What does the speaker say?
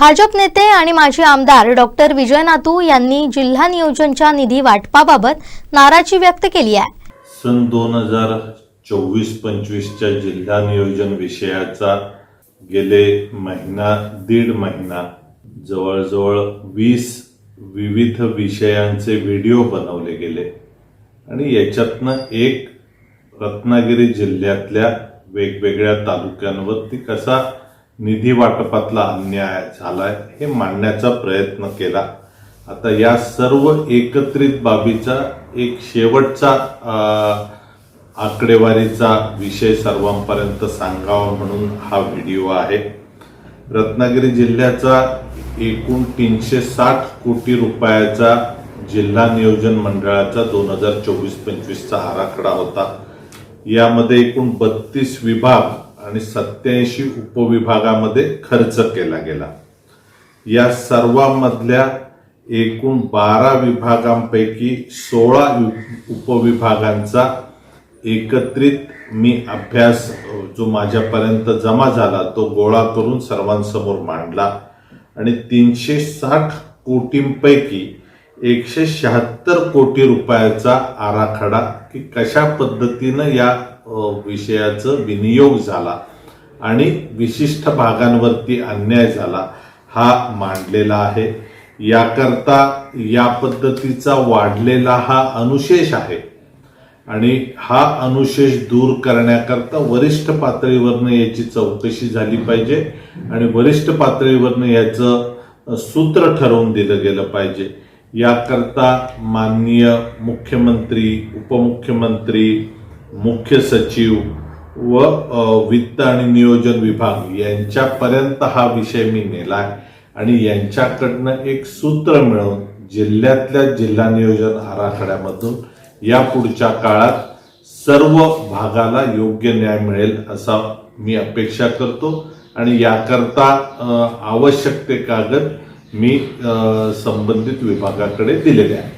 भाजप नेते आणि माजी आमदार डॉक्टर विजय नातू यांनी जिल्हा नियोजनच्या निधी वाटपाबाबत नाराजी व्यक्त केली आहे. सन दोन हजार चोवीस पंचवीसच्या जिल्हा नियोजन विषयाचा गेले महिना दीड महिना जवळजवळ वीस विविध विषयांचे व्हिडिओ बनवले गेले. आणि याच्यातनं एक रत्नागिरी जिल्ह्यातल्या वेगवेगळ्या तालुक्यांवरती कसा निधी वाटपातला अन्याय झालाय हे मांडण्याचा प्रयत्न केला. आता या सर्व एकत्रित बाबीचा एक शेवटचा आकडेवारीचा विषय सर्वांपर्यंत सांगावा म्हणून हा व्हिडिओ आहे. रत्नागिरी जिल्ह्याचा एकूण तीनशे साठ कोटी रुपयाचा जिल्हा नियोजन मंडळाचा दोन हजार चोवीस पंचवीसचा आराखडा होता. यामध्ये एकूण बत्तीस विभाग आणि सत्याऐंशी उपविभागामध्ये खर्च केला गेला. या सर्वांमधल्या एकूण बारा विभागांपैकी सोळा उपविभागांचा एकत्रित मी अभ्यास जो माझ्यापर्यंत जमा झाला तो गोळा करून सर्वांसमोर मांडला. आणि तीनशे साठ कोटींपैकी एकशे शहात्तर कोटी रुपयाचा आराखडा की कशा पद्धतीनं या विषयाचं विनियोग झाला आणि विशिष्ट भागांवरती अन्याय झाला हा मांडलेला आहे. याकरता या पद्धतीचा वाढलेला हा अनुशेष आहे. आणि हा अनुशेष दूर करण्याकरता वरिष्ठ पातळीवरनं याची चौकशी झाली पाहिजे आणि वरिष्ठ पातळीवरनं याचं सूत्र ठरवून दिलं गेलं पाहिजे. याकरता माननीय मुख्यमंत्री उपमुख्यमंत्री मुख्य सचिव व वित्त आणि नियोजन विभाग यांच्यापर्यंत हा विषय मी नेलाय. आणि यांच्याकडनं एक सूत्र मिळवून जिल्ह्यातल्या जिल्हा नियोजन आराखड्यामधून या पुढच्या काळात सर्व भागाला योग्य न्याय मिळेल असा मी अपेक्षा करतो. आणि याकरता आवश्यक ते कागद मी संबंधित विभागाकडे दिलेले आहे